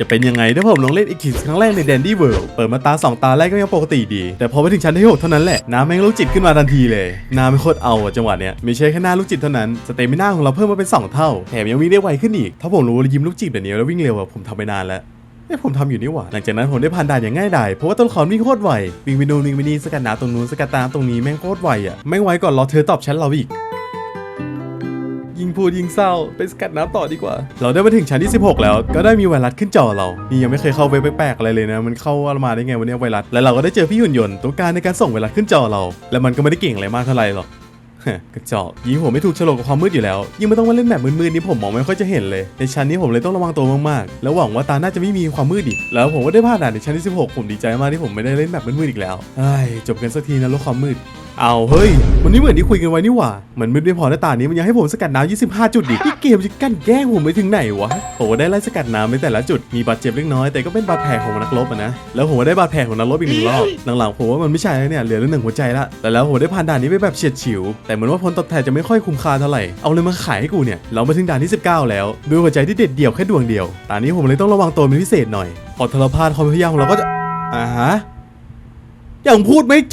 จะเป็นยังไงถ้าผมลองเล่นอีกทีครั้งแรกในแดนดี้เวิลด์เปิดมาตาสองตาแรกก็ยังปกติดี แต่พอไปถึงชั้นที่หกเท่านั้นแหละ น้ำแม่งลูกจิตขึ้นมาทันทีเลย น้ำไม่โคตรเอาอะจังหวะเนี้ยไม่ใช่แค่หน้าลูกจิตเท่านั้น สเตมิน่าของเราเพิ่มมาเป็น 2 เท่า แถมยังวิ่งได้ไวขึ้นอีก ถ้าผมรู้ว่ายิ้มลูกจิตแบบนี้แล้ววิ่งเร็วอะผมทำไปนานแล้วเอ้ผมทำอยู่นี่หว่า หลังจากนั้นผมได้ผ่านด่านอย่างง่ายดาย เพราะว่าต้นคอนวิ่งโคตรไววิ่งไปนู่นวิ่งไปนี่สกัดน้ำตรงนู้นสกัดตามตรงนี้แม่งโคตรไวอะ ไม่ไวก่อนรอเธอตอบแชทเราอีก ยิงพูดยิงเศร้าไปสกัดน้ำต่อดีกว่า เราได้มาถึงชั้นที่ 16 แล้ว ก็ได้มีไวรัสขึ้นจอเรา นี่ยังไม่เคยเข้าเว็บแปลกๆอะไรเลยนะ มันเข้ามาได้ไงวันนี้ไวรัส แล้วเราก็ได้เจอพี่หุ่นยนต์ตัวการในการส่งไวรัสขึ้นจอเรา และมันก็ไม่ได้เก่งอะไรมากเท่าไหร่หรอกกระจอกยิงผมไม่ถูกฉลกกับความมืดอยู่แล้ว ยิ่งไม่ต้องมาเล่นแบบมืดๆนี่ผมมองไม่ค่อยจะเห็นเลย ในชั้นนี้ผมเลยต้องระวังตัวมากๆ แล้วหวังว่าตาน่าจะไม่มีความมืดอีก แล้วผมก็ได้ผ่านด่านในชั้นที่ 16 ผมดีใจมากที่ผมไม่ได้เล่นแบบมืดๆอีกแล้วเอ้ยจบกันสักทีนะโลกความมืด เอาเฮ้ย วันนี้เหมือนที่คุยกันไว้นี่หว่าเหมือนมืดไม่พอหน้าตานี้มันยังให้ผมสกัดน้ำ25 จุดดิที่เกมจะกั้นแกล้งผมไปถึงไหนวะผมก็ได้ไล่สกัดน้ำในแต่ละจุดมีบาดเจ็บเล็กน้อยแต่ก็เป็นบาดแผลของนักรบนะแล้วผมได้บาดแผลของนักรบอีกหนึ่งรอบหลังๆผมว่ามันไม่ใช่แล้วเนี่ยเหลือแล้วหนึ่งหัวใจละแต่แล้วผมได้ผ่านด่านนี้ไปแบบเฉียดฉิว แต่เหมือนว่าผลตอบแทนจะไม่ค่อยคุ้มค่าเท่าไหร่เอาเลยมาขายให้กูเนี่ยเรามาถึงด่านที่ 19 แล้วด้วยหัวใจที่เด็ดเดี่ยวแค่ดวงเดียวตอนนี้ผมเลยต้องระวังตัวเป็นพิเศษหน่อยพอทรพาดความพยายามของเราก็จะอ่าฮะยังพูดไม่จบ